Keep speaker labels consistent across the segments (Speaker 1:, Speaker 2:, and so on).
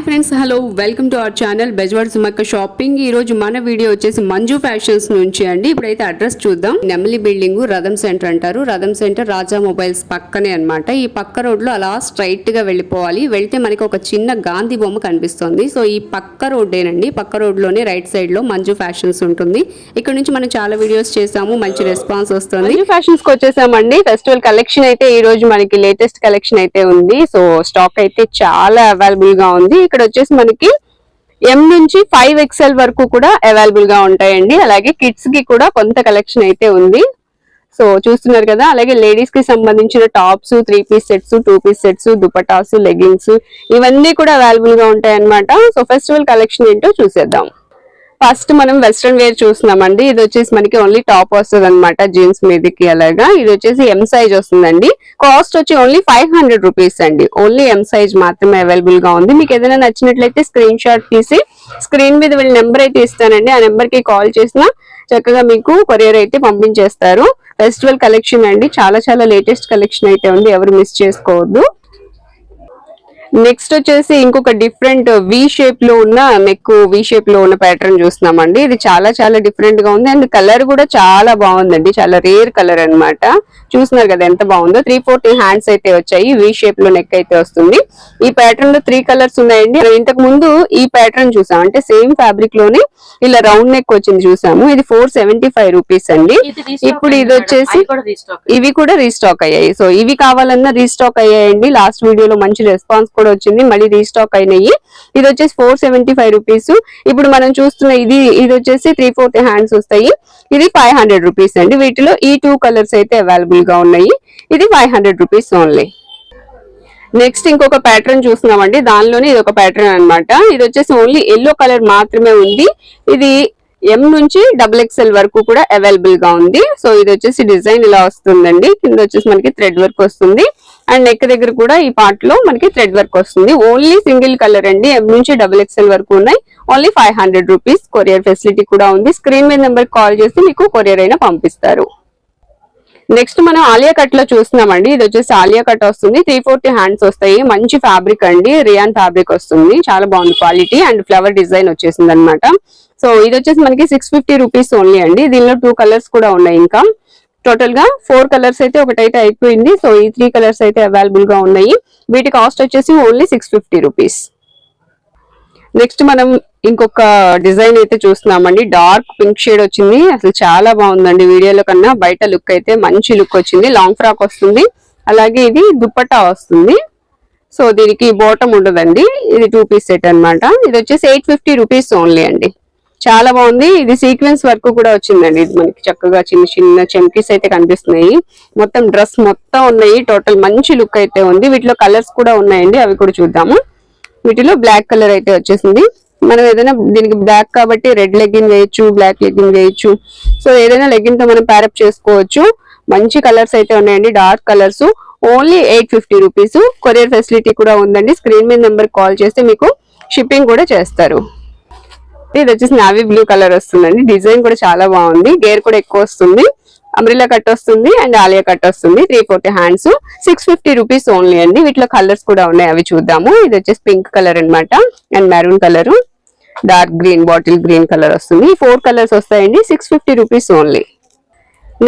Speaker 1: Hi friends hello welcome to our channel Bezwada Sumakka shopping. ఈ రోజు మన video వచ్చేసి మంజు ఫ్యాషన్స్ నుంచి అండి. ఇప్పుడైతే అడ్రస్ చూద్దాం. నెమలి బిల్డింగ్ రథం సెంటర్ అంటారు. రథం సెంటర్ రాజా మొబైల్స్ పక్కనే అన్నమాట. ఈ పక్క రోడ్లో అలా స్ట్రైట్గా వెళ్ళిపోవాలి. వెళ్తే మనకి ఒక చిన్న గాంధీ బొమ్మ కనిపిస్తుంది. సో ఈ పక్క రోడ్డేనండి. పక్క రోడ్లోనే రైట్ సైడ్లో మంజు ఫ్యాషన్స్ ఉంటుంది. ఇక్కడ నుంచి మనం చాలా వీడియోస్ చేసాము. మంచి రెస్పాన్స్ వస్తుంది. ఫ్యాషన్స్కి వచ్చేసామండి. ఫెస్టివల్ కలెక్షన్ అయితే ఈ రోజు మనకి లేటెస్ట్ కలెక్షన్ అయితే ఉంది. సో స్టాక్ అయితే చాలా అవైలబుల్గా ఉంది. ఇక్కడ వచ్చేసి మనకి ఎం నుంచి ఫైవ్ ఎక్స్ఎల్ వరకు కూడా అవైలబుల్గా ఉంటాయండి. అలాగే కిడ్స్కి కూడా కొంత కలెక్షన్ అయితే ఉంది. సో చూస్తున్నారు కదా అలాగే లేడీస్కి సంబంధించిన tops three piece sets two piece sets dupattas leggings ఇవన్నీ కూడా అవైలబుల్గా ఉంటాయి అన్నమాట సో ఫెస్టివల్ కలెక్షన్ ఏంటో చూసేద్దాం. ఫస్ట్ మనం వెస్ట్రన్ వేర్ చూస్తున్నామండి. ఇది వచ్చేసి మనకి ఓన్లీ టాప్ వస్తుంది అనమాట జీన్స్ మీదకి అలాగా. ఇది వచ్చేసి ఎం సైజ్ వస్తుందండి. కాస్ట్ వచ్చి ఓన్లీ ఫైవ్ హండ్రెడ్ రూపీస్ అండి. ఓన్లీ ఎం సైజ్ మాత్రమే అవైలబుల్గా ఉంది. మీకు ఏదైనా నచ్చినట్లయితే స్క్రీన్ షాట్ తీసి స్క్రీన్ మీద వీళ్ళ నెంబర్ అయితే ఇస్తానండి. ఆ నెంబర్కి కాల్ చేసినా చక్కగా మీకు కొరియర్ అయితే పంపించేస్తారు. ఫెస్టివల్ కలెక్షన్ అండి. చాలా చాలా లేటెస్ట్ కలెక్షన్ అయితే ఉంది. ఎవరు మిస్ చేసుకోవద్దు. నెక్స్ట్ వచ్చేసి ఇంకొక డిఫరెంట్ వి షేప్లో ఉన్న నెక్ వి షేప్లో ఉన్న ప్యాటర్న్ చూస్తున్నామండి. ఇది చాలా చాలా డిఫరెంట్గా ఉంది. అండ్ కలర్ కూడా చాలా బాగుందండి. చాలా రేర్ కలర్ అన్నమాట. చూస్తున్నారు కదా ఎంత బాగుందో. త్రీ ఫోర్టీ హ్యాండ్స్ అయితే వచ్చాయి. వి షేప్లో నెక్ అయితే వస్తుంది. ఈ ప్యాటర్న్లో త్రీ కలర్స్ ఉన్నాయండి. ఇంతకు ముందు ఈ ప్యాటర్న్ చూసాం. అంటే సేమ్ ఫ్యాబ్రిక్లోనే ఇలా రౌండ్ నెక్ వచ్చింది చూసాము. ఇది ఫోర్ సెవెంటీ ఫైవ్ రూపీస్ అండి ఇప్పుడు ఇది వచ్చేసి ఇవి కూడా రీస్టాక్ అయ్యాయి. సో ఇవి కావాలన్నా రీస్టాక్ అయ్యాయండి. లాస్ట్ వీడియోలో మంచి రెస్పాన్స్ కూడా వచ్చింది మళ్ళీ రీస్టాక్ అయినాయి. ఇది వచ్చేసి ఫోర్ సెవెంటీ ఫైవ్ రూపీస్ ఇప్పుడు మనం చూస్తున్న ఇది ఇది వచ్చేసి త్రీ ఫోర్త్ హ్యాండ్స్ వస్తాయి. ఇది ఫైవ్ హండ్రెడ్ రూపీస్ అండి. వీటిలో ఈ టూ కలర్స్ అయితే అవైలబుల్గా ఉన్నాయి. ఇది five hundred rupees only next ఇంకొక ప్యాటర్న్ చూస్తున్నామండి. దానిలోనే ఇది ఒక ప్యాటర్న్ అన్నమాట. ఇది వచ్చేసి ఓన్లీ ఎల్లో కలర్ మాత్రమే ఉంది. ఇది ఎం నుంచి డబుల్ ఎక్స్ఎల్ వరకు కూడా అవైలబుల్గా ఉంది. సో ఇది వచ్చేసి డిజైన్ ఇలా వస్తుందండి. కింద వచ్చేసి మనకి థ్రెడ్ వర్క్ వస్తుంది. అండ్ నెక్ దగ్గర కూడా ఈ పార్ట్లో మనకి థ్రెడ్ వర్క్ వస్తుంది. ఓన్లీ సింగిల్ కలర్ అండి. ఎం నుంచి డబుల్ ఎక్స్ఎల్ వరకు ఉన్నాయి. Only five hundred rupees courier facility కూడా ఉంది. స్క్రీన్ మీద నెంబర్ కాల్ చేసి మీకు కొరియర్ అయినా పంపిస్తారు. నెక్స్ట్ మనం ఆలియా కట్లో చూస్తున్నామండి. ఇది వచ్చేసి ఆలియా కట్ వస్తుంది. త్రీ ఫోర్టీ హ్యాండ్స్ వస్తాయి. మంచి ఫ్యాబ్రిక్ అండి. రియాన్ ఫ్యాబ్రిక్ వస్తుంది. చాలా బాగుంది క్వాలిటీ అండ్ ఫ్లవర్ డిజైన్ వచ్చేసింది అనమాట సో ఇది వచ్చేసి మనకి సిక్స్ ఫిఫ్టీ రూపీస్ ఓన్లీ అండి. దీనిలో టూ కలర్స్ కూడా ఉన్నాయి ఇంకా. టోటల్గా ఫోర్ కలర్స్ అయితే ఒకటైతే అయిపోయింది. సో ఈ త్రీ కలర్స్ అయితే అవైలబుల్గా ఉన్నాయి. వీటి కాస్ట్ వచ్చేసి only six fifty rupees next మనం ఇంకొక డిజైన్ అయితే చూస్తున్నామండి. డార్క్ పింక్ షేడ్ వచ్చింది. అసలు చాలా బాగుందండి వీడియోలో కన్నా. బయట లుక్ అయితే మంచి లుక్ వచ్చింది. లాంగ్ ఫ్రాక్ వస్తుంది. అలాగే ఇది దుప్పట్టా వస్తుంది. సో దీనికి బాటమ్ ఉండదండి. ఇది టూ పీస్ సెట్ అన్నమాట. ఇది వచ్చేసి ఎయిట్ ఫిఫ్టీ రూపీస్ ఓన్లీ అండి. చాలా బాగుంది. ఇది సీక్వెన్స్ వర్క్ కూడా వచ్చిందండి. ఇది మనకి చక్కగా చిన్న చిన్న చెంకీస్ అయితే కనిపిస్తున్నాయి. మొత్తం డ్రెస్ మొత్తం ఉన్నాయి. టోటల్ మంచి లుక్ అయితే ఉంది. వీటిలో కలర్స్ కూడా ఉన్నాయండి. అవి కూడా చూద్దాము. వీటిలో బ్లాక్ కలర్ అయితే వచ్చేసింది. మనం ఏదైనా దీనికి బ్లాక్ కాబట్టి రెడ్ లెగ్గిన్ వేయచ్చు బ్లాక్ లెగ్గిన్ వేయచ్చు. సో ఏదైనా లెగ్గిన్తో మనం ప్యారప్ చేసుకోవచ్చు. మంచి కలర్స్ అయితే ఉన్నాయండి. Dark colours. Only eight fifty rupees. Courier facility కూడా ఉందండి. స్క్రీన్ మీద నెంబర్ కాల్ చేస్తే మీకు షిప్పింగ్ కూడా చేస్తారు. ఇది వచ్చేసి నావీ బ్లూ కలర్ వస్తుందండి. డిజైన్ కూడా చాలా బాగుంది. గేర్ కూడా ఎక్కువ వస్తుంది. అంబ్రిలా కట్ వస్తుంది అండ్ ఆలియా కట్ వస్తుంది. Three forty hands six fifty rupees only అండి. వీటిలో కలర్స్ కూడా ఉన్నాయి. అవి చూద్దాము. ఇది వచ్చేసి పింక్ కలర్ అన్నమాట and maroon colour dark green bottle green colour వస్తుంది. ఫోర్ కలర్స్ వస్తాయండి. Six fifty rupees only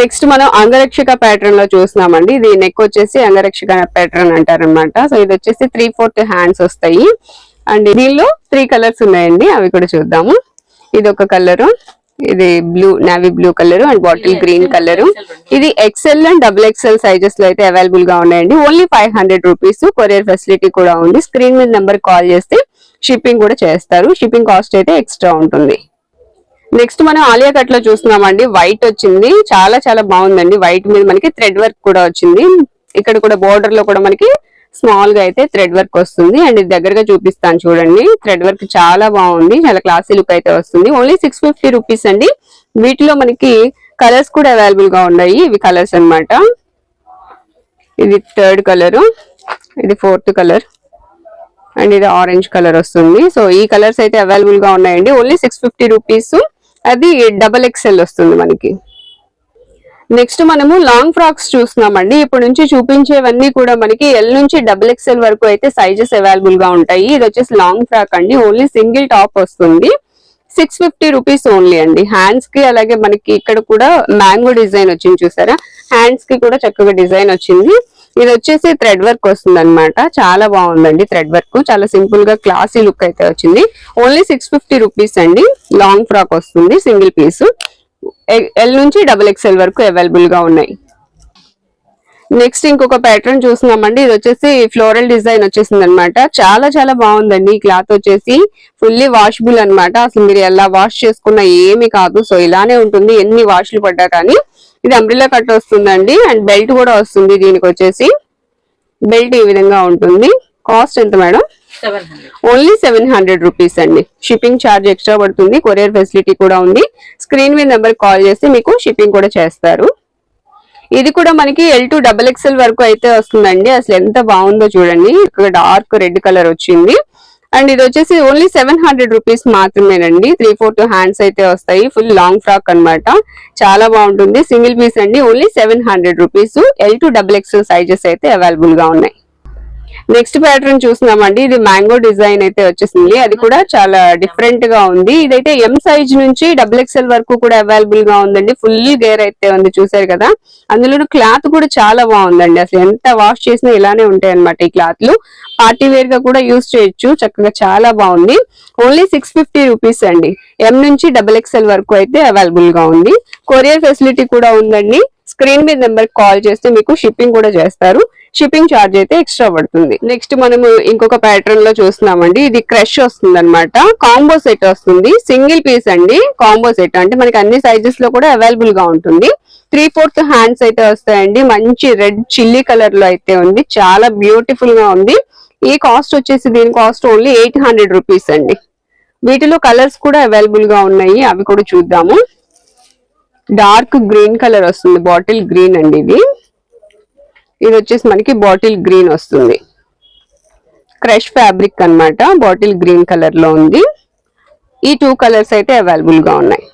Speaker 1: next మనం అంగరక్షక ప్యాటర్న్లో చూస్తున్నామండి. ఇది నెక్ వచ్చేసి అంగరక్షక ప్యాటర్న్ అంటారనమాట సో ఇది వచ్చేసి త్రీ ఫోర్త్ హ్యాండ్స్ వస్తాయి. అండ్ దీనిలో త్రీ కలర్స్ ఉన్నాయండి. అవి కూడా చూద్దాము. ఇది ఒక కలర్ ఇది blue navy blue colour and bottle green colour ఇది ఎక్సెల్ అండ్ డబుల్ ఎక్సెల్ సైజెస్లో అయితే అవైలబుల్గా ఉన్నాయండి. Only five hundred rupees courier facility కూడా ఉంది. స్క్రీన్ మీద నెంబర్ కాల్ చేస్తే షిప్పింగ్ కూడా చేస్తారు. షిప్పింగ్ కాస్ట్ అయితే ఎక్స్ట్రా ఉంటుంది. నెక్స్ట్ మనం ఆలియా కట్లో చూస్తున్నామండి. వైట్ వచ్చింది. చాలా చాలా బాగుందండి. వైట్ మీద మనకి థ్రెడ్ వర్క్ కూడా వచ్చింది. ఇక్కడ కూడా బోర్డర్లో కూడా మనకి స్మాల్గా అయితే థ్రెడ్ వర్క్ వస్తుంది. అండ్ ఇది దగ్గరగా చూపిస్తాను చూడండి. థ్రెడ్ వర్క్ చాలా బాగుంది. చాలా క్లాసీ లుక్ అయితే వస్తుంది. ఓన్లీ సిక్స్ ఫిఫ్టీ రూపీస్ అండి. వీటిలో మనకి కలర్స్ కూడా అవైలబుల్గా ఉన్నాయి. ఇవి కలర్స్ అన్నమాట. ఇది థర్డ్ కలరు. ఇది ఫోర్త్ కలర్. అండ్ ఇది ఆరెంజ్ కలర్ వస్తుంది. సో ఈ కలర్స్ అయితే అవైలబుల్గా ఉన్నాయండి. Only six fifty rupees. అది డబల్ ఎక్స్ఎల్ వస్తుంది మనకి. నెక్స్ట్ మనము లాంగ్ ఫ్రాక్స్ చూస్తున్నామండి. ఇప్పుడు నుంచి చూపించేవన్నీ కూడా మనకి ఎల్ నుంచి డబుల్ ఎక్స్ఎల్ వరకు అయితే సైజెస్ అవైలబుల్గా ఉంటాయి. ఇది వచ్చేసి లాంగ్ ఫ్రాక్ అండి. ఓన్లీ సింగిల్ టాప్ వస్తుంది. సిక్స్ ఫిఫ్టీ రూపీస్ ఓన్లీ అండి. హ్యాండ్స్కి అలాగే మనకి ఇక్కడ కూడా మ్యాంగో డిజైన్ వచ్చింది చూసారా? హ్యాండ్స్కి కూడా చక్కగా డిజైన్ వచ్చింది. ఇది వచ్చేసి థ్రెడ్ వర్క్ వస్తుంది అనమాట చాలా బాగుందండి థ్రెడ్ వర్క్ చాలా సింపుల్గా క్లాసీ లుక్ అయితే వచ్చింది. ఓన్లీ సిక్స్ ఫిఫ్టీ రూపీస్ అండి. లాంగ్ ఫ్రాక్ వస్తుంది. సింగిల్ పీస్ ఎల్ నుంచి డబుల్ ఎక్స్ఎల్ వరకు అవైలబుల్గా ఉన్నాయి. నెక్స్ట్ ఇంకొక ప్యాటర్న్ చూస్తున్నామండి. ఇది వచ్చేసి ఫ్లోరల్ డిజైన్ వచ్చేసింది అనమాట చాలా చాలా బాగుందండి. ఈ క్లాత్ వచ్చేసి ఫుల్లీ వాషబుల్ అన్నమాట. అసలు మీరు ఎలా వాష్ చేసుకున్నా ఏమీ కాదు. సో ఇలానే ఉంటుంది. ఎన్ని వాష్లు పడ్డా కానీ ఇది అంబ్రిలా కట్ వస్తుందండి. అండ్ బెల్ట్ కూడా వస్తుంది దీనికి వచ్చేసి. బెల్ట్ ఈ విధంగా ఉంటుంది. కాస్ట్ ఎంత madam? Only seven hundred rupees అండి. షిప్పింగ్ ఛార్జ్ ఎక్స్ట్రా పడుతుంది. కొరియర్ ఫెసిలిటీ కూడా ఉంది. స్క్రీన్ మీద నెంబర్ కాల్ చేస్తే మీకు షిప్పింగ్ కూడా చేస్తారు. ఇది కూడా మనకి ఎల్ టు డబల్ ఎక్స్ఎల్ వరకు అయితే వస్తుందండి. అసలు ఎంత బాగుందో చూడండి. ఇక్కడ డార్క్ రెడ్ కలర్ వచ్చింది. అండ్ ఇది వచ్చేసి ఓన్లీ సెవెన్ హండ్రెడ్ రూపీస్ మాత్రమేనండి. త్రీ ఫోర్ టూ హ్యాండ్స్ అయితే వస్తాయి. ఫుల్ లాంగ్ ఫ్రాక్ అన్నమాట. చాలా బాగుంటుంది. సింగిల్ పీస్ అండి. Only seven hundred rupees. L to double XL sizes అయితే అవైలబుల్గా ఉన్నాయి. నెక్స్ట్ ప్యాటర్న్ చూస్తున్నామండి. ఇది మ్యాంగో డిజైన్ అయితే వచ్చేసింది. అది కూడా చాలా డిఫరెంట్గా ఉంది. ఇదైతే ఎం సైజ్ నుంచి డబుల్ ఎక్స్ఎల్ వరకు కూడా అవైలబుల్గా ఉందండి. ఫుల్ గేర్ అయితే ఉంది చూసారు కదా. అందులో క్లాత్ కూడా చాలా బాగుందండి. అసలు ఎంత వాష్ చేసినా ఇలానే ఉంటాయి అనమాట ఈ క్లాత్లు పార్టీ వేర్గా కూడా యూస్ చేయొచ్చు. చక్కగా చాలా బాగుంది. ఓన్లీ సిక్స్ ఫిఫ్టీ రూపీస్ అండి. ఎం నుంచి డబుల్ ఎక్స్ఎల్ వరకు అయితే అవైలబుల్గా ఉంది. కొరియర్ ఫెసిలిటీ కూడా ఉందండి. స్క్రీన్ మీద నెంబర్ కాల్ చేస్తే మీకు షిప్పింగ్ కూడా చేస్తారు. షిప్పింగ్ ఛార్జ్ అయితే ఎక్స్ట్రా పడుతుంది. నెక్స్ట్ మనము ఇంకొక ప్యాటర్న్లో చూస్తున్నామండి. ఇది క్రష్ వస్తుంది అనమాట కాంబో సెట్ వస్తుంది. సింగిల్ పీస్ అండి. Combo set. అంటే మనకి అన్ని సైజెస్లో కూడా అవైలబుల్గా ఉంటుంది. త్రీ ఫోర్త్ హ్యాండ్స్ అయితే వస్తాయండి. మంచి రెడ్ చిల్లీ కలర్లో అయితే ఉంది. చాలా బ్యూటిఫుల్గా ఉంది. ఈ కాస్ట్ వచ్చేసి దీని cost only eight hundred rupees అండి. వీటిలో కలర్స్ కూడా అవైలబుల్గా ఉన్నాయి. అవి కూడా చూద్దాము. డార్క్ గ్రీన్ కలర్ వస్తుంది. బాటిల్ గ్రీన్ అండి ఇది. ఇది వచ్చేసి మనకి బాటిల్ గ్రీన్ వస్తుంది. క్రష్ ఫ్యాబ్రిక్ అన్నమాట. బాటిల్ గ్రీన్ కలర్లో ఉంది. ఈ టూ కలర్స్ అయితే అవైలబుల్గా ఉన్నాయి.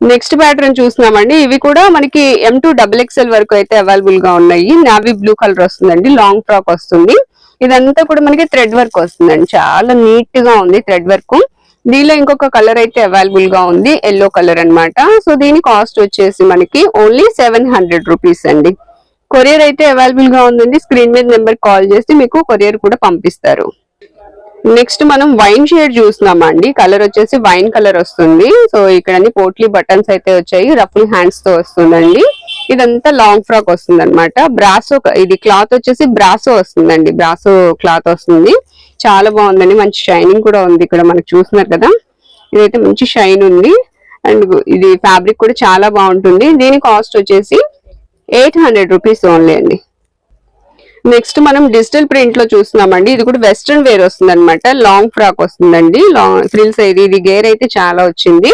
Speaker 1: నెక్స్ట్ ప్యాటర్న్ చూస్తున్నామండి. ఇవి కూడా మనకి ఎం టూ డబుల్ ఎక్స్ఎల్ వరకు అయితే అవైలబుల్గా ఉన్నాయి. నావీ బ్లూ కలర్ వస్తుందండి. లాంగ్ ఫ్రాక్ వస్తుంది. ఇదంతా కూడా మనకి థ్రెడ్ వర్క్ వస్తుందండి. చాలా నీట్గా ఉంది థ్రెడ్ వర్క్. దీనిలో ఇంకొక కలర్ అయితే అవైలబుల్గా ఉంది. ఎల్లో కలర్ అనమాట సో దీని కాస్ట్ వచ్చేసి మనకి ఓన్లీ సెవెన్ హండ్రెడ్ రూపీస్ అండి. కొరియర్ అయితే అవైలబుల్గా ఉందండి. స్క్రీన్ మీద నెంబర్ కాల్ చేసి మీకు కొరియర్ కూడా పంపిస్తారు. నెక్స్ట్ మనం వైన్ షేడ్ చూస్తున్నామండి. కలర్ వచ్చేసి వైన్ కలర్ వస్తుంది. సో ఇక్కడ అన్ని పోట్లీ బటన్స్ అయితే వచ్చాయి. రఫుల్ హ్యాండ్స్తో వస్తుందండి. ఇదంతా లాంగ్ ఫ్రాక్ వస్తుంది అనమాట బ్రాసో ఇది క్లాత్ వచ్చేసి బ్రాసో వస్తుందండి. బ్రాసో క్లాత్ వస్తుంది. చాలా బాగుందండి. మంచి షైనింగ్ కూడా ఉంది ఇక్కడ మనకు చూస్తున్నారు కదా. ఇదైతే మంచి షైన్ ఉంది. అండ్ ఇది ఫ్యాబ్రిక్ కూడా చాలా బాగుంటుంది. దీని కాస్ట్ వచ్చేసి ఎయిట్ హండ్రెడ్ రూపీస్ ఓన్లీ అండి. నెక్స్ట్ మనం డిజిటల్ ప్రింట్లో చూస్తున్నామండి. ఇది కూడా వెస్ట్రన్ వేర్ వస్తుంది అనమాట లాంగ్ ఫ్రాక్ వస్తుందండి. లాంగ్ ఫ్రిల్స్ ఇది ఇది గేర్ అయితే చాలా వచ్చింది.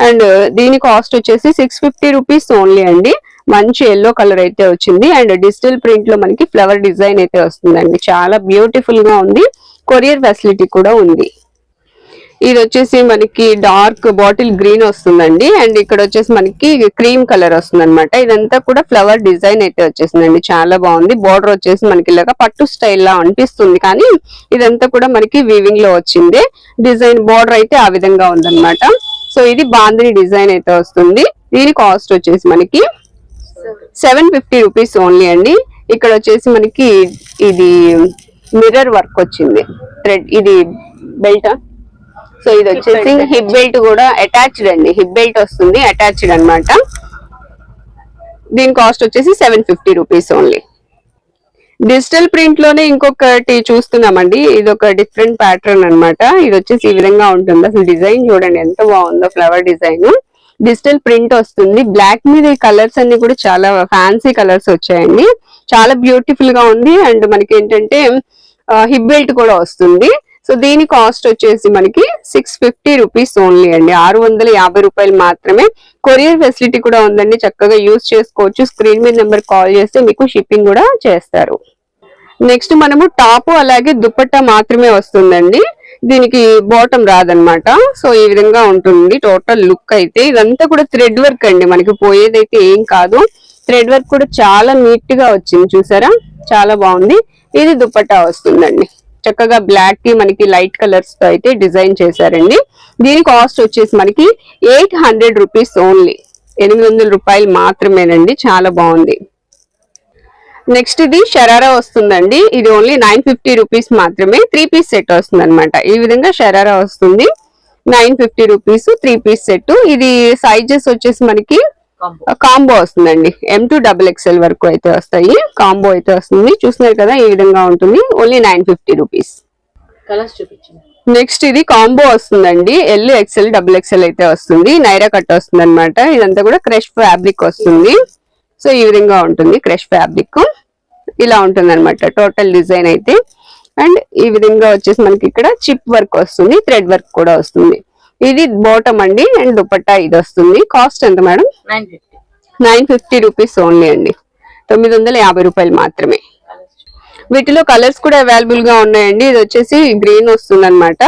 Speaker 1: అండ్ దీని కాస్ట్ వచ్చేసి సిక్స్ ఫిఫ్టీ రూపీస్ ఓన్లీ అండి. మంచి ఎల్లో కలర్ అయితే వచ్చింది. అండ్ డిజిటల్ ప్రింట్లో మనకి ఫ్లవర్ డిజైన్ అయితే వస్తుందండి. చాలా బ్యూటిఫుల్గా ఉంది. కొరియర్ ఫెసిలిటీ కూడా ఉంది. ఇది వచ్చేసి మనకి డార్క్ బాటిల్ గ్రీన్ వస్తుందండి. అండ్ ఇక్కడ వచ్చేసి మనకి క్రీమ్ కలర్ వస్తుంది అనమాట ఇదంతా కూడా ఫ్లవర్ డిజైన్ అయితే వచ్చేసిందండి. చాలా బాగుంది. బార్డర్ వచ్చేసి మనకి ఇలాగా పట్టు స్టైల్ లా అనిపిస్తుంది. కానీ ఇదంతా కూడా మనకి వీవింగ్లో వచ్చింది. డిజైన్ బార్డర్ అయితే ఆ విధంగా ఉందన్నమాట. సో ఇది బాందిని డిజైన్ అయితే వస్తుంది. దీని కాస్ట్ వచ్చేసి మనకి సెవెన్ ఫిఫ్టీ రూపీస్ ఓన్లీ అండి. ఇక్కడ వచ్చేసి మనకి ఇది మిర్రర్ వర్క్ వచ్చింది. థ్రెడ్ ఇది బెల్ట్? సో ఇది వచ్చేసి హిప్ బెల్ట్ కూడా అటాచ్డ్ అండి. హిప్ బెల్ట్ వస్తుంది అటాచ్డ్ అన్నమాట. దీని కాస్ట్ వచ్చేసి seven fifty rupees only digital ప్రింట్లోనే ఇంకొకటి చూస్తున్నామండి. ఇది ఒక డిఫరెంట్ ప్యాటర్న్ అన్నమాట. ఇది వచ్చేసి ఈ విధంగా ఉంటుంది. అసలు డిజైన్ చూడండి ఎంత బాగుందో ఫ్లవర్ డిజైన్. డిజిటల్ ప్రింట్ వస్తుంది. బ్లాక్ మీద ఈ కలర్స్ అన్ని కూడా చాలా ఫ్యాన్సీ కలర్స్ వచ్చాయండి. చాలా బ్యూటిఫుల్గా ఉంది. అండ్ మనకి ఏంటంటే హిప్ బెల్ట్ కూడా వస్తుంది. సో దీని కాస్ట్ వచ్చేసి మనకి సిక్స్ ఫిఫ్టీ రూపీస్ ఓన్లీ అండి. ఆరు వందల యాభై రూపాయలు మాత్రమే. కొరియర్ ఫెసిలిటీ కూడా ఉందండి. చక్కగా యూజ్ చేసుకోవచ్చు. స్క్రీన్ మీద నెంబర్ కాల్ చేస్తే మీకు షిప్పింగ్ కూడా చేస్తారు. నెక్స్ట్ మనము టాపు అలాగే దుప్పట్టా మాత్రమే వస్తుందండి. దీనికి బాటమ్ రాదనమాట సో ఈ విధంగా ఉంటుంది. టోటల్ లుక్ అయితే ఇదంతా కూడా థ్రెడ్ వర్క్ అండి. మనకి పోయేదైతే ఏం కాదు. థ్రెడ్ వర్క్ కూడా చాలా నీట్గా వచ్చింది. చూసారా? చాలా బాగుంది. ఇది దుప్పట్టా వస్తుందండి. చక్కగా బ్లాక్కి మనకి లైట్ కలర్స్తో అయితే డిజైన్ చేశారండి. దీని కాస్ట్ వచ్చేసి మనకి ఎయిట్ హండ్రెడ్ రూపీస్ ఓన్లీ ఎనిమిది వందల రూపాయలు మాత్రమేనండి. చాలా బాగుంది. నెక్స్ట్ ఇది షరారా వస్తుందండి. ఇది ఓన్లీ నైన్ ఫిఫ్టీ రూపీస్ మాత్రమే. త్రీ పీస్ సెట్ వస్తుంది అనమాట ఈ విధంగా షరారా వస్తుంది. Nine fifty rupees three piece set ఇది సైజెస్ వచ్చేసి మనకి కాంబో వస్తుందండి. ఎం టు డబుల్ ఎక్స్ఎల్ వరకు అయితే వస్తాయి. కాంబో అయితే వస్తుంది. చూస్తున్నారు కదా ఈ విధంగా ఉంటుంది. Only nine fifty rupees
Speaker 2: colours చూపించండి.
Speaker 1: నెక్స్ట్ ఇది కాంబో వస్తుందండి. ఎల్ ఎక్స్ఎల్ డబుల్ ఎక్స్ఎల్ అయితే వస్తుంది. నైరా కట్ వస్తుంది అనమాట ఇదంతా కూడా క్రష్ ఫ్యాబ్రిక్ వస్తుంది. సో ఈ విధంగా ఉంటుంది క్రష్ ఫ్యాబ్రిక్ ఇలా ఉంటుంది అనమాట టోటల్ డిజైన్ అయితే. అండ్ ఈ విధంగా వచ్చేసి మనకి ఇక్కడ చిప్ వర్క్ వస్తుంది. థ్రెడ్ వర్క్ కూడా వస్తుంది. ఇది బాటమ్ అండి అండ్ దుపట్టా ఇది వస్తుంది. కాస్ట్ ఎంత madam?
Speaker 2: Nine fifty.
Speaker 1: Nine fifty rupees only అండి. తొమ్మిది వందల యాభై రూపాయలు మాత్రమే. వీటిలో కలర్స్ కూడా అవైలబుల్గా ఉన్నాయండి. ఇది వచ్చేసి గ్రీన్ వస్తుంది అనమాట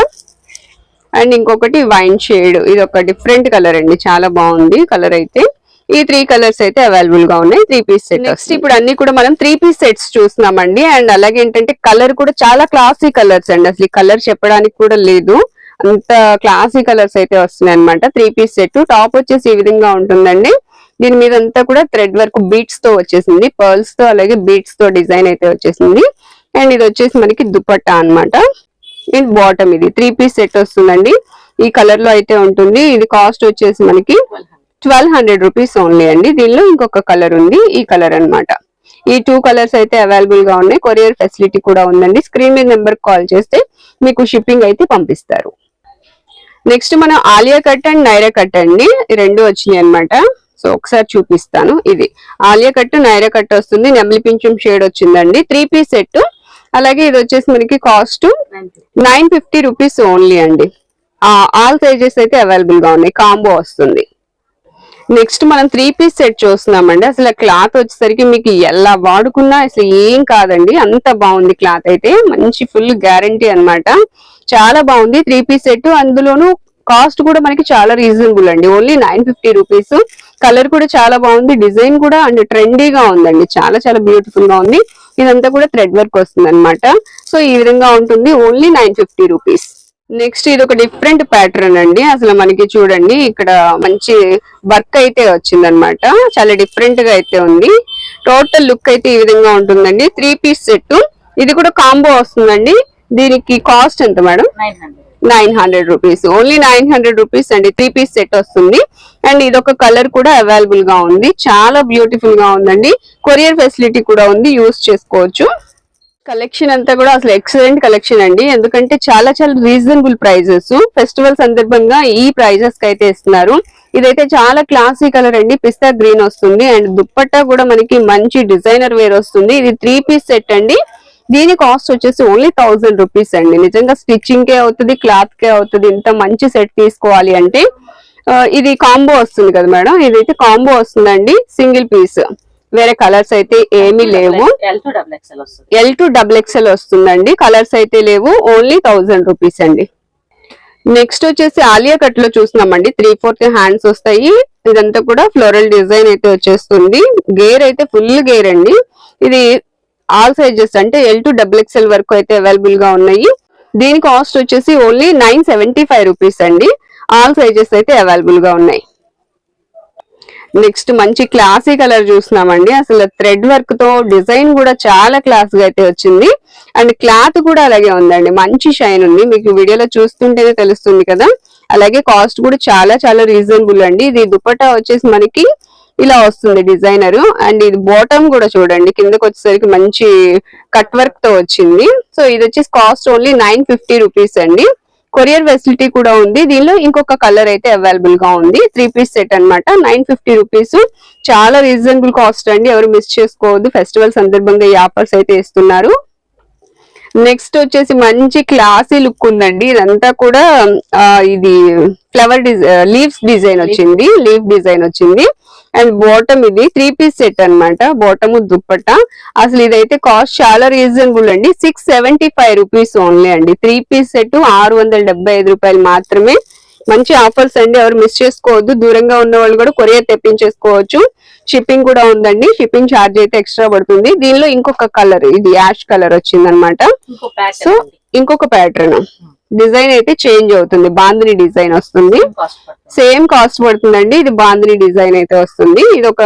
Speaker 1: అండ్ ఇంకొకటి వైన్ షేడ్ ఇది ఒక డిఫరెంట్ కలర్ అండి. చాలా బాగుంది కలర్ అయితే. ఈ త్రీ కలర్స్ అయితే అవైలబుల్గా ఉన్నాయి. త్రీ పీస్ సెట్ నెక్స్ట్ ఇప్పుడు అన్ని కూడా మనం త్రీ పీస్ సెట్స్ చూస్తున్నామండి. అండ్ అలాగే ఏంటంటే కలర్ కూడా చాలా క్లాసీ కలర్స్ అండి. అసలు కలర్ చెప్పడానికి కూడా లేదు. అంత క్లాసీ కలర్స్ అయితే వస్తున్నాయి అనమాట త్రీ పీస్ సెట్ టాప్ వచ్చేసి ఈ విధంగా ఉంటుందండి. దీని మీద అంతా కూడా థ్రెడ్ వర్క్ బీట్స్తో వచ్చేసింది. పర్ల్స్తో అలాగే బీట్స్తో డిజైన్ అయితే వచ్చేసింది. అండ్ ఇది వచ్చేసి మనకి దుపట్టా అన్నమాట. అండ్ బాటమ్ ఇది. త్రీ పీస్ సెట్ వస్తుందండి. ఈ కలర్లో అయితే ఉంటుంది. ఇది కాస్ట్ వచ్చేసి మనకి ట్వెల్వ్ హండ్రెడ్ రూపీస్ ఓన్లీ అండి. దీనిలో ఇంకొక కలర్ ఉంది. ఈ కలర్ అన్నమాట. ఈ టూ కలర్స్ అయితే అవైలబుల్గా ఉన్నాయి. కొరియర్ ఫెసిలిటీ కూడా ఉందండి. స్క్రీన్ మీద నెంబర్ కాల్ చేస్తే మీకు షిప్పింగ్ అయితే పంపిస్తారు. నెక్స్ట్ మనం Alia cut and Naira cut అండి. రెండు వచ్చినాయి అన్నమాట. సో ఒకసారి చూపిస్తాను. ఇది ఆలియా కట్ నైరా కట్ వస్తుంది. నెమలి పింఛం షేడ్ వచ్చిందండి. Three piece set. అలాగే ఇది వచ్చేసి మనకి cost
Speaker 2: nine fifty
Speaker 1: nine fifty rupees only అండి. ఆల్ సైజెస్ అయితే అవైలబుల్గా ఉన్నాయి. కాంబో వస్తుంది. నెక్స్ట్ మనం త్రీ పీస్ సెట్ చూస్తున్నామండి. అసలు క్లాత్ వచ్చేసరికి మీకు ఎలా వాడుకున్నా అసలు ఏం కాదండి. అంత బాగుంది క్లాత్ అయితే. మంచి ఫుల్ గ్యారంటీ అన్నమాట. చాలా బాగుంది త్రీ పీస్ సెట్ అందులోనూ కాస్ట్ కూడా మనకి చాలా రీజనబుల్ అండి. Only nine fifty rupees colour కూడా చాలా బాగుంది. డిజైన్ కూడా అండ్ ట్రెండీగా ఉందండి. చాలా చాలా బ్యూటిఫుల్గా ఉంది. ఇదంతా కూడా థ్రెడ్ వర్క్ వస్తుంది సో ఈ విధంగా ఉంటుంది. Only nine fifty rupees next ఇది ఒక డిఫరెంట్ ప్యాటర్న్ అండి. అసలు మనకి చూడండి ఇక్కడ మంచి వర్క్ అయితే వచ్చిందనమాట. చాలా డిఫరెంట్గా అయితే ఉంది. టోటల్ లుక్ అయితే ఈ విధంగా ఉంటుందండి. Three piece set. ఇది కూడా కాంబో వస్తుందండి. దీనికి కాస్ట్ ఎంత madam?
Speaker 2: Nine hundred
Speaker 1: nine hundred rupees. Only nine hundred rupees అండి. త్రీ పీస్ సెట్ వస్తుంది. అండ్ ఇదొక కలర్ కూడా అవైలబుల్గా ఉంది. చాలా బ్యూటిఫుల్గా ఉందండి. కొరియర్ ఫెసిలిటీ కూడా ఉంది. యూస్ చేసుకోవచ్చు. కలెక్షన్ అంతా కూడా అసలు ఎక్సలెంట్ కలెక్షన్ అండి. ఎందుకంటే చాలా చాలా రీజనబుల్ ప్రైజెస్ ఫెస్టివల్ సందర్భంగా ఈ ప్రైజెస్కి అయితే ఇస్తున్నారు. ఇదైతే చాలా క్లాసీ కలర్ అండి. పిస్తా గ్రీన్ వస్తుంది. అండ్ దుప్పట్టా కూడా మనకి మంచి డిజైనర్ వేర్ వస్తుంది. ఇది త్రీ పీస్ సెట్ అండి. దీని కాస్ట్ వచ్చేసి ఓన్లీ థౌసండ్ రూపీస్ అండి. నిజంగా స్టిచ్చింగ్ కే అవుతుంది క్లాత్ కే అవుతుంది. ఇంత మంచి సెట్ తీసుకోవాలి అంటే ఇది కాంబో వస్తుంది కదా మేడం? ఇదైతే కాంబో వస్తుందండి సింగిల్ పీస్ వేరే కలర్స్ అయితే ఏమీ లేవు.
Speaker 2: ఎల్ టు డబుల్ ఎక్స్ఎల్
Speaker 1: వస్తుందండి. కలర్స్ అయితే లేవు. ఓన్లీ థౌజండ్ రూపీస్ అండి. నెక్స్ట్ వచ్చేసి ఆలియా కట్లో చూస్తున్నామండి. త్రీ ఫోర్త్ హ్యాండ్స్ వస్తాయి. ఇదంతా కూడా ఫ్లోరల్ డిజైన్ అయితే వచ్చేస్తుంది. గేర్ అయితే ఫుల్ గేర్ అండి. ఇది ఆల్ సైజెస్ అంటే ఎల్ టు డబుల్ ఎక్స్ఎల్ వరకు అయితే అవైలబుల్గా ఉన్నాయి. దీని కాస్ట్ వచ్చేసి only nine seventy five rupees అండి. ఆల్ సైజెస్ అయితే అవైలబుల్గా ఉన్నాయి. నెక్స్ట్ మంచి క్లాసీ కలర్ చూస్తున్నామండి. అసలు థ్రెడ్ వర్క్తో డిజైన్ కూడా చాలా క్లాస్గా అయితే వచ్చింది. అండ్ క్లాత్ కూడా అలాగే ఉందండి. మంచి షైన్ ఉంది. మీకు వీడియోలో చూస్తుంటేనే తెలుస్తుంది కదా. అలాగే కాస్ట్ కూడా చాలా చాలా రీజనబుల్ అండి. ఇది దుపట్టా వచ్చేసి మనకి ఇలా వస్తుంది డిజైనర్. అండ్ ఇది బాటమ్ కూడా చూడండి. కిందకి వచ్చేసరికి మంచి కట్ వర్క్తో వచ్చింది. సో ఇది వచ్చేసి cost only nine fifty rupees అండి. కొరియర్ ఫెసిలిటీ కూడా ఉంది. దీనిలో ఇంకొక కలర్ అయితే అవైలబుల్గా ఉంది. త్రీ పీస్ సెట్ అన్నమాట. Nine fifty rupees. చాలా రీజనబుల్ కాస్ట్ అండి. ఎవరు మిస్ చేసుకోవద్దు. ఫెస్టివల్ సందర్భంగా ఈ ఆఫర్స్ అయితే ఇస్తున్నారు. నెక్స్ట్ వచ్చేసి మంచి క్లాసీ లుక్ ఉందండి. ఇదంతా కూడా ఇది ఫ్లవర్ లీవ్స్ డిజైన్ వచ్చింది లీఫ్ డిజైన్ వచ్చింది. అండ్ బాటమ్ ఇది త్రీ పీస్ సెట్ అన్నమాట బాటమ్ దుప్పట అసలు ఇదైతే కాస్ట్ చాలా రీజనబుల్ అండి. Six seventy five rupees only అండి. త్రీ పీస్ సెట్ ఆరు వందల డెబ్బై ఐదు రూపాయలు మాత్రమే. మంచి ఆఫర్స్ అండి ఎవరు మిస్ చేసుకోవద్దు. దూరంగా ఉన్న వాళ్ళు కూడా కొరియర్ తెప్పించేసుకోవచ్చు. షిప్పింగ్ కూడా ఉందండి. షిప్పింగ్ ఛార్జ్ అయితే ఎక్స్ట్రా పడుతుంది. దీనిలో ఇంకొక కలర్ ఇది యాష్ కలర్ వచ్చింది అనమాట సో ఇంకొక ప్యాటర్న్ డిజైన్ అయితే చేంజ్ అవుతుంది. బాందిని డిజైన్ వస్తుంది.
Speaker 2: కాస్ట్ పడుతుంది.
Speaker 1: సేమ్ కాస్ట్ పడుతుందండి. ఇది బాందిని డిజైన్ అయితే వస్తుంది. ఇది ఒక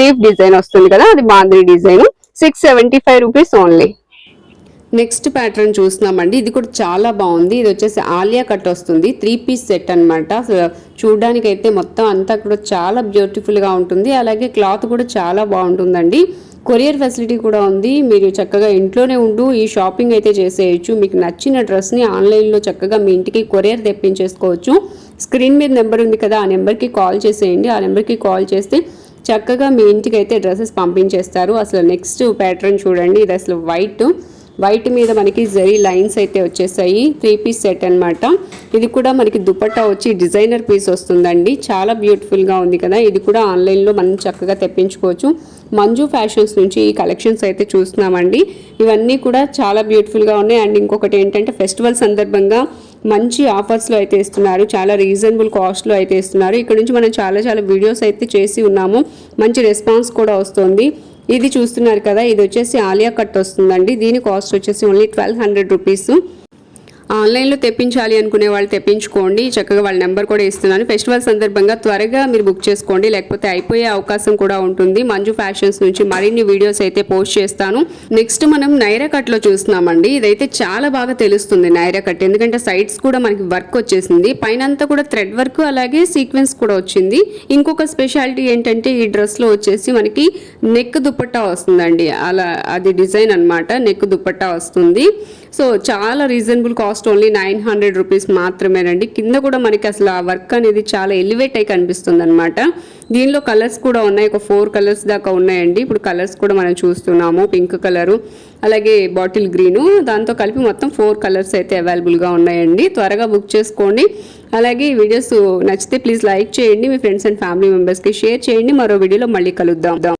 Speaker 1: లీఫ్ డిజైన్ వస్తుంది కదా అది bandhani design. Six seventy five rupees only. Next pattern చూస్తున్నామండి. ఇది కూడా చాలా బాగుంది. ఇది వచ్చేసి ఆలియా కట్ వస్తుంది. త్రీ పీస్ సెట్ అనమాట చూడడానికి అయితే మొత్తం అంతా కూడా చాలా బ్యూటిఫుల్గా ఉంటుంది. అలాగే క్లాత్ కూడా చాలా బాగుంటుందండి. కొరియర్ ఫెసిలిటీ కూడా ఉంది. మీరు చక్కగా ఇంట్లోనే ఉంటూ ఈ షాపింగ్ అయితే చేసేయచ్చు. మీకు నచ్చిన డ్రెస్ని ఆన్లైన్లో చక్కగా మీ ఇంటికి కొరియర్ తెప్పించేసుకోవచ్చు. స్క్రీన్ మీద నెంబర్ ఉంది కదా ఆ నెంబర్కి కాల్ చేసేయండి. ఆ నెంబర్కి కాల్ చేస్తే చక్కగా మీ ఇంటికి అయితే డ్రెస్సెస్ పంపించేస్తారు. అసలు నెక్స్ట్ ప్యాటర్న్ చూడండి. ఇది అసలు వైట్. వైట్ మీద మనకి జరీ లైన్స్ అయితే వచ్చేసాయి. త్రీ పీస్ సెట్ అనమాట ఇది కూడా మనకి దుపట్టా వచ్చి డిజైనర్ పీస్ వస్తుందండి. చాలా బ్యూటిఫుల్గా ఉంది కదా. ఇది కూడా ఆన్లైన్లో మనం చక్కగా తెప్పించుకోవచ్చు. మంజు ఫ్యాషన్స్ నుంచి ఈ కలెక్షన్స్ అయితే చూస్తున్నామండి. ఇవన్నీ కూడా చాలా బ్యూటిఫుల్గా ఉన్నాయి. అండ్ ఇంకొకటి ఏంటంటే ఫెస్టివల్ సందర్భంగా మంచి ఆఫర్స్లో అయితే ఇస్తున్నారు. చాలా రీజనబుల్ కాస్ట్లో అయితే ఇస్తున్నారు. ఇక్కడ నుంచి మనం చాలా చాలా వీడియోస్ అయితే చేసి ఉన్నాము. మంచి రెస్పాన్స్ కూడా వస్తుంది. ఇది చూస్తున్నారు కదా ఇది వచ్చేసి ఆలియా కట్ వస్తుందండి. దీని కాస్ట్ వచ్చేసి ఓన్లీ ట్వెల్వ్ హండ్రెడ్ రూపీస్. ఆన్లైన్లో తెప్పించాలి అనుకునే వాళ్ళు తెప్పించుకోండి. చక్కగా వాళ్ళ నెంబర్ కూడా ఇస్తున్నాను. ఫెస్టివల్ సందర్భంగా త్వరగా మీరు బుక్ చేసుకోండి. లేకపోతే అయిపోయే అవకాశం కూడా ఉంటుంది. మంజు ఫ్యాషన్స్ నుంచి మరిన్ని వీడియోస్ అయితే పోస్ట్ చేస్తాను. నెక్స్ట్ మనం నైరా కట్లో చూస్తున్నామండి. ఇదైతే చాలా బాగా తెలుస్తుంది నైరా కట్. ఎందుకంటే సైడ్స్ కూడా మనకి వర్క్ వచ్చేసింది. పైన అంతా కూడా థ్రెడ్ వర్క్ అలాగే సీక్వెన్స్ కూడా వచ్చింది. ఇంకొక స్పెషాలిటీ ఏంటంటే ఈ డ్రెస్లో వచ్చేసి మనకి నెక్ దుపట్టా వస్తుందండి. అలా అది డిజైన్ అన్నమాట. నెక్ దుపట్టా వస్తుంది. సో చాలా reasonable cost only nine hundred rupees మాత్రమేనండి. కింద కూడా మనకి అసలు ఆ వర్క్ అనేది చాలా ఎలివేట్ అయి కనిపిస్తుంది అనమాట దీనిలో కలర్స్ కూడా ఉన్నాయి. ఒక ఫోర్ కలర్స్ దాకా ఉన్నాయండి. ఇప్పుడు కలర్స్ కూడా మనం చూస్తున్నాము. పింక్ కలరు అలాగే బాటిల్ గ్రీను దాంతో కలిపి మొత్తం ఫోర్ కలర్స్ అయితే అవైలబుల్గా ఉన్నాయండి. త్వరగా బుక్ చేసుకోండి. అలాగే ఈ వీడియోస్ నచ్చితే ప్లీజ్ లైక్ చేయండి. మీ ఫ్రెండ్స్ అండ్ ఫ్యామిలీ మెంబర్స్కి షేర్ చేయండి. మరో వీడియోలో మళ్ళీ కలుద్దాం.